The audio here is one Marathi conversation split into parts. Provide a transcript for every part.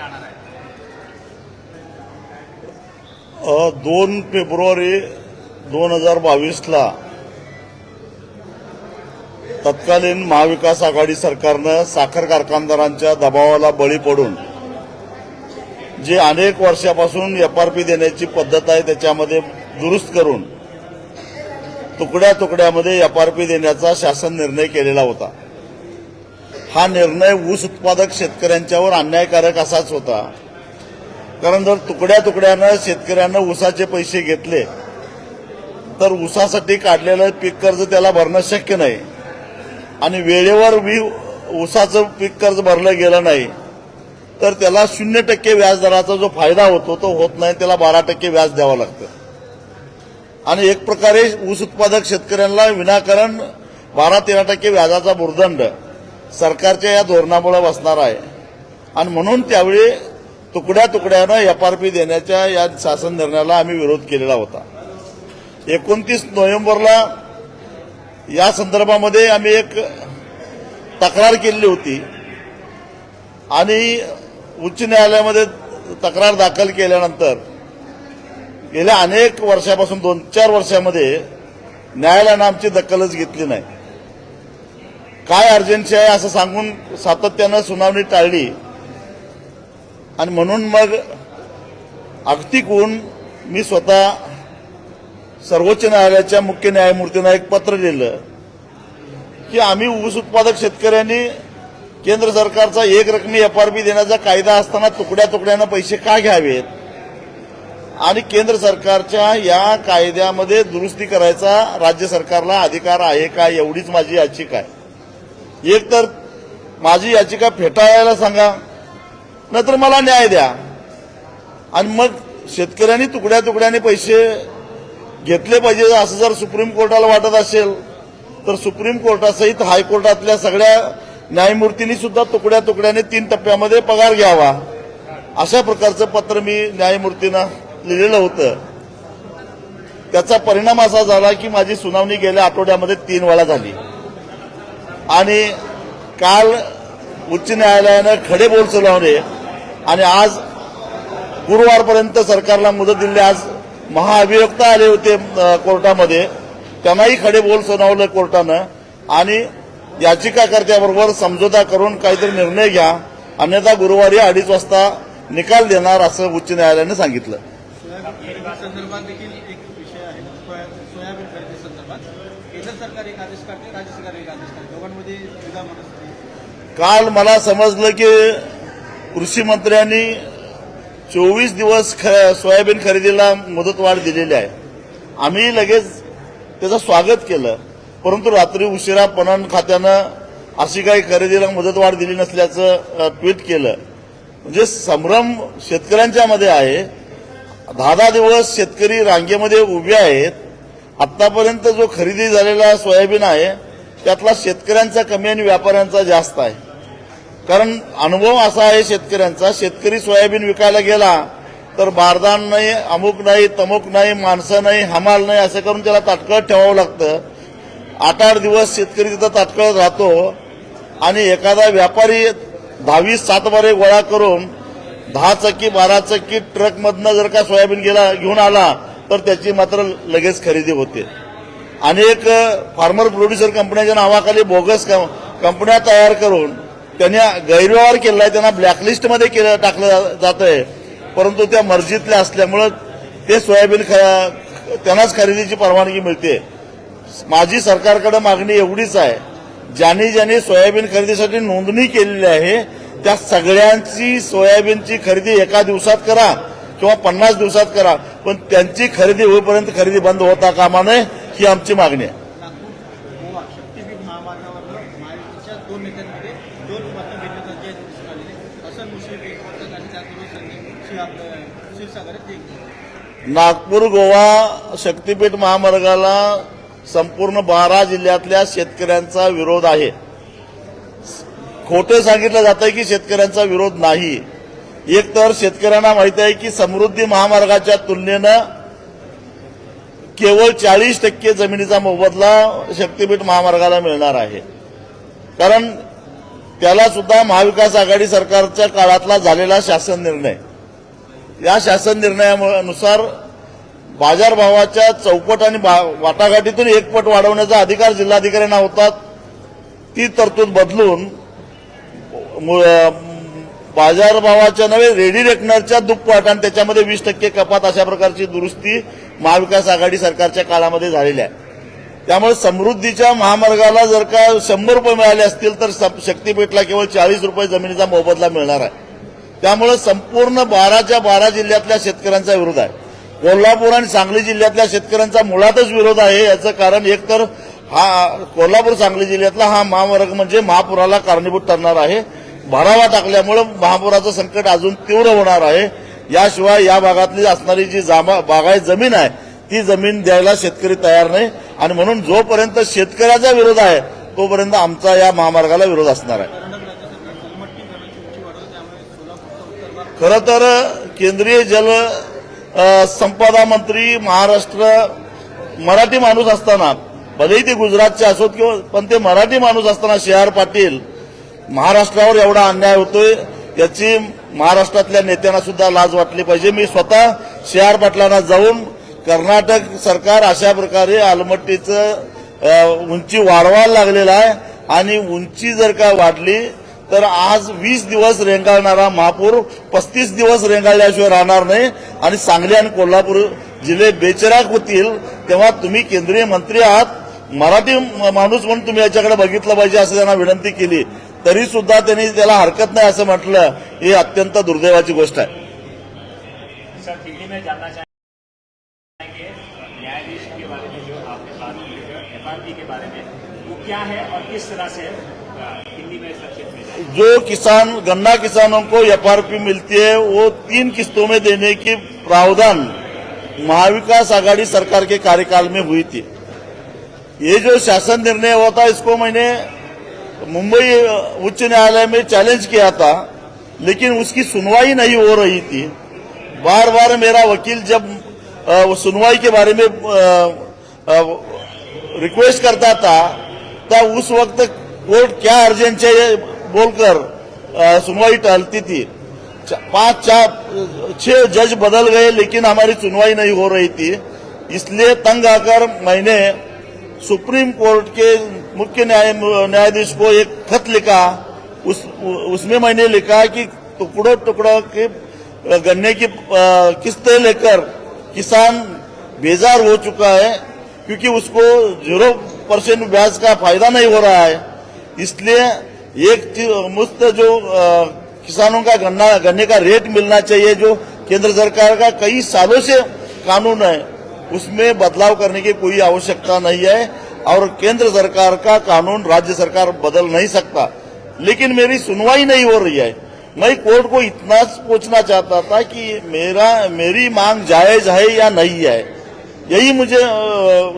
राहणार आहे? दोन फेब्रुवारी दोन हजार बावीसला तत्कालीन महाविकास आघाडी सरकारनं साखर कारखानदारांच्या दबावाला बळी पडून जे अनेक वर्षापासून एफआरपी देण्याची पद्धत आहे त्याच्यामध्ये दुरुस्त करून तुकड्या तुकड्यामध्ये एफआरपी देण्याचा शासन निर्णय केलेला होता. हा निर्णय ऊस उत्पादक शेतकऱ्यांच्यावर अन्यायकारक असाच होता. कारण जर तुकड्या तुकड्यानं शेतकऱ्यांना ऊसाचे पैसे घेतले तर ऊसासाठी काढलेलं पीक कर्ज त्याला भरणं शक्य नाही. आणि वेळेवर बी ऊसाचं पीक कर्ज भरलं गेलं नाही तर त्याला शून्य टक्के व्याजदराचा जो फायदा होतो तो होत नाही. त्याला बारा टक्के व्याज द्यावं लागतं. आणि एक प्रकारे ऊस उत्पादक शेतकऱ्यांना विनाकारण बारा तेरा टक्के व्याजाचा भुर्दंड सरकारच्या या धोरणामुळे बसणार आहे. आणि म्हणून त्यावेळी तुकड्या तुकड्यानं एफ आर पी देण्याच्या या शासन निर्णयाला आम्ही विरोध केलेला होता. एकोणतीस नोव्हेंबरला या संदर्भामध्ये आम्ही एक तक्रार केलेली होती. आणि उच्च न्यायालयामध्ये तक्रार दाखल केल्यानंतर गेल्या अनेक वर्षापासून दोन चार वर्षामध्ये न्यायालयानं आमची दखलच घेतली नाही. काय अर्जन्सी आहे असं सांगून सातत्यानं सुनावणी टाळली. आणि म्हणून मग अगतिक मी स्वतः सर्वोच्च न्यायालयाच्या मुख्य न्यायमूर्तींना एक पत्र लिहिलं की आम्ही ऊस उत्पादक शेतकऱ्यांनी केंद्र सरकारचा एक रकमी एफआरपी देण्याचा कायदा असताना तुकड्या तुकड्यानं पैसे का घ्यावेत? आणि केंद्र सरकारच्या या कायद्यामध्ये दुरुस्ती करायचा राज्य सरकारला अधिकार आहे का एवढीच माझी याचिका आहे. एक तर माझी याचिका फेटाळायला सांगा नंतर मला न्याय द्या. आणि मग शेतकऱ्यांनी तुकड्या तुकड्याने पैसे घेतले पाहिजे असं जर सुप्रीम कोर्टाला वाटत असेल तर सुप्रीम कोर्टासहित हायकोर्टातल्या सगळ्या न्यायमूर्तींनी सुद्धा तुकड्या तुकड्याने तीन टप्प्यामध्ये पगार घ्यावा. अशा प्रकारचं पत्र मी न्यायमूर्तींना लिहिलेलं होतं. त्याचा परिणाम असा झाला की माझी सुनावणी गेल्या आठवड्यामध्ये तीन वेळा झाली. आणि काल उच्च न्यायालयानं खडे बोल सुनावले आणि आज गुरुवारपर्यंत सरकारला मुदत दिली आज महाअभियोक्ता आले होते कोर्टामध्ये. त्यांनाही खडे बोल सुनावलं कोर्टानं. आणि याचिकाकर्त्याबरोबर समझोता करून काहीतरी निर्णय घ्या. अन्यथा गुरुवारी अडीच वाजता निकाल देणार असं उच्च न्यायालयानं सांगितलं. सोयाबीन खरेदी संदर्भात केंद्र सरकार एक आदेश काढते राज्य सरकार एक आदेश काल मला समजलं की कृषी मंत्र्यांनी चोवीस दिवस ख- सोयाबीन खरेदीला मुदतवाढ दिलेली आहे. आम्ही लगेच त्याचं स्वागत केलं. परंतु रात्री उशिरा पणन खात्यानं अशी काही खरेदीला मुदतवाढ दिली नसल्याचं ट्विट केलं. म्हणजे संभ्रम शेतकऱ्यांच्या मध्ये आहे. दहा दहा दिवस शेतकरी रांगेमध्ये उभे आहेत. आतापर्यंत जो खरेदी झालेला सोयाबीन आहे त्यातला शेतकऱ्यांचा कमी आणि व्यापाऱ्यांचा जास्त आहे. कारण अनुभव असा आहे शेतकऱ्यांचा शेतकरी सोयाबीन विकायला गेला तर बारदान नाही अमुक नाही तमुक नाही माणसं नाही हमाल नाही असं करून त्याला ताटकळत ठेवावं लागतं. आठ आठ दिवस शेतकरी तिथं ताटकळत राहतो आणि एखादा व्यापारी दहावीस सात बारे गोळा करून दहा चक्की बारा चक्की ट्रकमधनं जर का सोयाबीन गेला घेऊन आला तर त्याची मात्र लगेच खरेदी होते. अनेक फार्मर प्रोड्युसर कंपन्याच्या नावाखाली बोगस कंपन्या तयार करून त्यांनी गैरव्यवहार आहे त्यांना ब्लॅकलिस्टमध्ये केलं टाकलं जात आहे परंतु त्या मर्जीतल्या असल्यामुळं ते सोयाबीन ख- त्यांनाच खरेदीची परवानगी मिळते. माझी सरकारकडे मागणी एवढीच आहे ज्यांनी ज्यांनी सोयाबीन खरेदीसाठी नोंदणी केलेली आहे त्या सगळ्यांची सोयाबीनची खरेदी एका दिवसात करा. किंवा पन्नास दिवसात करा पण त्यांची खरेदी होईपर्यंत खरेदी बंद होता कामा नये ही आमची मागणी आहे. नागपूर गोवा शक्तीपीठ महामार्गाला संपूर्ण बारा जिल्ह्यातल्या शेतकऱ्यांचा विरोध आहे. खोटं सांगितलं जातंय की शेतकऱ्यांचा विरोध नाही. एक तर शेतकऱ्यांना माहीत आहे की समृद्धी महामार्गाच्या तुलनेनं केवळ चाळीस टक्के जमिनीचा मोबदला शक्तीपीठ महामार्गाला मिळणार आहे. कारण त्याला सुद्धा महाविकास आघाडी सरकारच्या काळातला झालेला शासन निर्णय. या शासन निर्णयानुसार बाजारभावाच्या चौपट आणि वाटाघाटीतून एकपट वाढवण्याचा अधिकार जिल्हाधिकाऱ्यांना होतात ती तरतूद बदलून बाजारभावाच्या नव्हे रेडी रेकनरच्या दुप्पट आणि त्याच्यामध्ये वीस टक्के कपात अशा प्रकारची दुरुस्ती महाविकास आघाडी सरकारच्या काळामध्ये झालेली आहे. त्यामुळे समृद्धीच्या महामार्गाला जर का शंभर रुपये मिळाले असतील तर शक्तीपीठला केवळ चाळीस रुपये जमिनीचा मोबदला मिळणार आहे. त्यामुळे संपूर्ण बाराच्या बारा जिल्ह्यातल्या शेतकऱ्यांचा विरोध आहे. कोल्हापूर आणि सांगली जिल्ह्यातल्या शेतकऱ्यांचा मुळातच विरोध आहे याचं कारण एकतर हा कोल्हापूर सांगली जिल्ह्यातला हा महामार्ग म्हणजे महापुराला कारणीभूत ठरणार आहे. भरावा टाकल्यामुळे महापुराचं संकट अजून तीव्र होणार आहे. याशिवाय या भागातली असणारी जी जामा बागायत जमीन आहे ती जमीन द्यायला शेतकरी तयार नाही. आणि म्हणून जोपर्यंत शेतकऱ्याचा विरोध आहे तोपर्यंत आमचा या महामार्गाला विरोध असणार आहे. कर्नाटक खरं तर केंद्रीय जल संपदा मंत्री महाराष्ट्र मराठी माणूस असताना भलेही ते गुजरातचे असोत किंवा पण ते मराठी माणूस असताना शे आर पाटील महाराष्ट्रावर एवढा अन्याय होतोय याची महाराष्ट्रातल्या नेत्यांना सुद्धा लाज वाटली पाहिजे. मी स्वतः सी आर पाटलांना जाऊन कर्नाटक सरकार अशा प्रकारे आलमट्टीचं उंची वाढवायला लागलेलं आहे. आणि उंची जर का वाढली तर आज वीस दिवस रेंगाळणारा महापूर पस्तीस दिवस रेंगाळल्याशिवाय राहणार नाही. आणि सांगली आणि कोल्हापूर जिल्हे बेचराक होतील तेव्हा तुम्ही केंद्रीय मंत्री आहात. मराठी माणूस म्हणून तुम्ही याच्याकडे बघितलं पाहिजे असं त्यांना विनंती केली. तरी सुद्धा त्यांनी त्याला हरकत नाही असं म्हटलं ही अत्यंत दुर्दैवाची गोष्ट आहे. सर दिल्ली में जानना चाहेंगे न्यायाधीश के बारे में जो आपने बात की एफ के बारे में वो क्या है और किस तरह से अ, हिंदी में संक्षिप्त में जाए जो किसान गन्ना किसानों को एफआरपी मिलती है वो तीन किस्तों में देने की प्रावधान महाविकास आघाड़ी सरकार के कार्यकाल में हुई थी। ये जो शासन निर्णय हुआ था इसको मैंने मुंबई उच्च न्यायालय में चैलेंज किया था, लेकिन उसकी सुनवाई नहीं हो रही थी। बार बार मेरा वकील जब वो सुनवाई के बारे में रिक्वेस्ट करता था, तब उस वक्त कोर्ट क्या अर्जेंट है बोलकर सुनवाई टलती थी। पाँच, चार, छह जज बदल गए, लेकिन हमारी सुनवाई नहीं हो रही थी। इसलिए तंग आकर मैंने सुप्रीम कोर्ट के मुख्य न्याय न्यायाधीश को एक खत लिखा उस उसमें मैंने लिखा कि टुकड़ों टुकड़ों के गन्ने की किस्तें लेकर किसान बेजार हो चुका है क्योंकि उसको ज़ीरो परसेंट ब्याज का फ़ायदा नहीं हो रहा है। इसलिए एक मुफ़्त जो अ, किसानों का गन्ना गन्ने का रेट मिलना चाहिए जो केंद्र सरकार का कई सालों से कानून है उसमें बदलाव करने की कोई आवश्यकता नहीं है। और केंद्र सरकार का कानून राज्य सरकार बदल नहीं सकता। लेकिन मेरी सुनवाई नहीं हो रही है। मैं कोर्ट को इतना पूछना चाहता था कि मेरा मेरी मांग जायज़ है या नहीं है। यही मुझे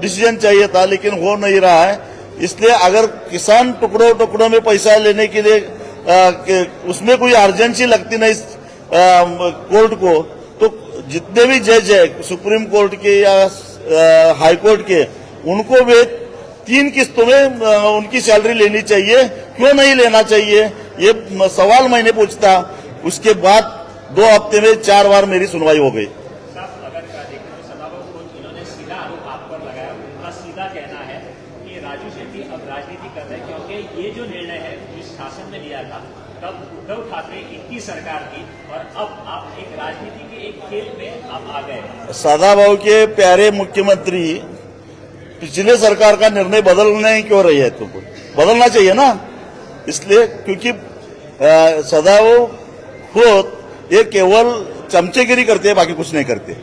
डिसीज़न चाहिए था लेकिन हो नहीं रहा है। इसलिए अगर किसान टुकड़ों टुकड़ों में पैसा लेने के लिए के- उसमें कोई अर्जेंसी लगती नहीं कोर्ट को तो जितने भी जज है सुप्रीम कोर्ट के या अ, हाई कोर्ट के उनको भी तीन किस्तों में उनकी सैलरी लेनी चाहिए। क्यों नहीं लेना चाहिए? ये सवाल मैंने पूछता। उसके बाद दो हफ़्ते में चार बार मेरी सुनवाई हो गई। का कि राजू शेट्टी अब राजनीति कर रहे हैं क्योंकि ये जो निर्णय है जिस शासन में लिया था तब उद्धव ठाकरे इनकी सरकार थी और अब आप एक राजनीति के एक खेल में आप आ गए सदाभाऊ के प्यारे मुख्यमंत्री पिछले सरकार का निर्णय बदलने क्यों रही है तुमको बदलना चाहिए ना। इसलिए क्योंकि सदा वो खुद ये केवल चमचेगिरी करते हैं बाकी कुछ नहीं करते।